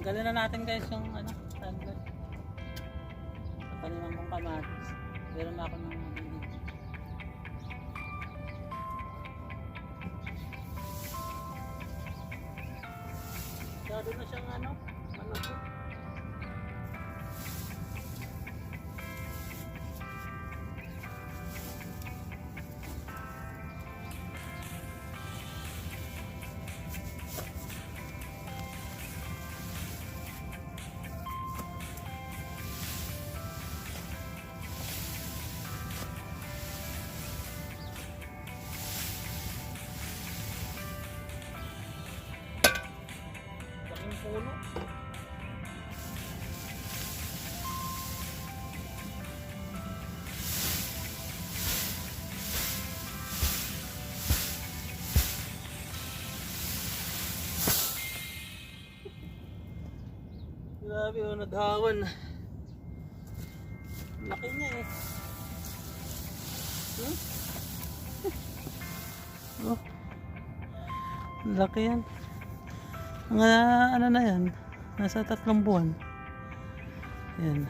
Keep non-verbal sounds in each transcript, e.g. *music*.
Dali na natin guys yung ano, tanggal. Sa paniman kong kamatis. Meron ako ng. Masyado na siyang ano, ano puno. Grabe oh, naghawan. Laki niya eh. Hmm? *laughs* oh. Laki yan. Mga ano na yan. Nasa tatlong buwan. Yan.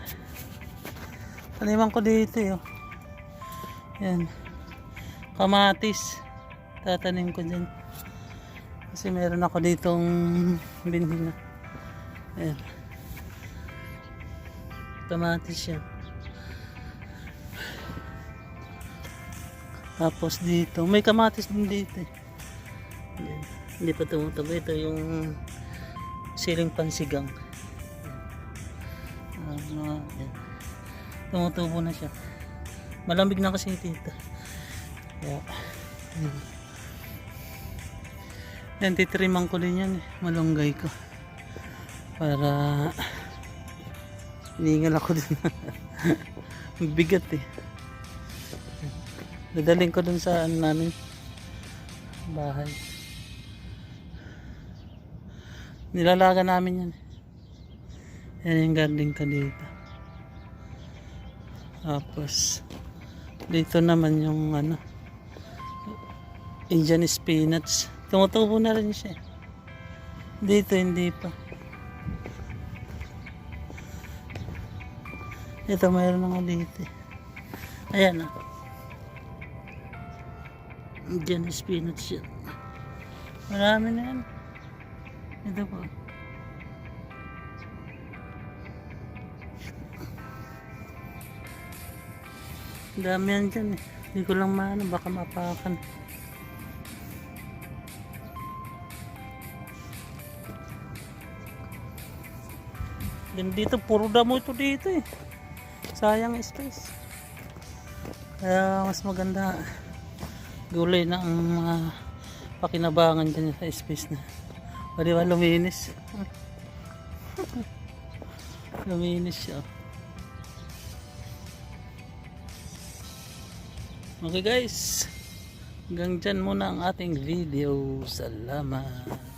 Taniman ko dito eh. Oh. Yan. Kamatis. Tatanim ko dyan. Kasi meron ako ditong binhi na. Ayan. Kamatis yan. Tapos dito. May kamatis din dito eh. Yan. Hindi pa tumutubo. Ito yung siling pansigang. Tumutubo na siya. Malamig na kasi dito. Kaya, yan. Titriman ko din yan eh. Malunggay ko. Para hiningal ako din. *laughs* Bigat eh. Dadaling ko dun sa ano namin bahay. Nilalaga namin yan. Yan yung garden ko dito. Tapos dito naman yung ano Indian spinach. Tumutubo na rin siya. Dito hindi pa. Ito mayroon nga dito. eh. Ayan ah. Indian spinach yan. Marami na yan. Ito po. Dami yan dyan eh. Hindi ko lang maano, baka mapakan. Yan dito, puro damo ito dito eh. Sayang space. Kaya mas maganda gulay na ang mga pakinabangan dyan sa space na. O di ba luminis? luminis siya. Okay guys, hanggang dyan muna ang ating video. Salamat.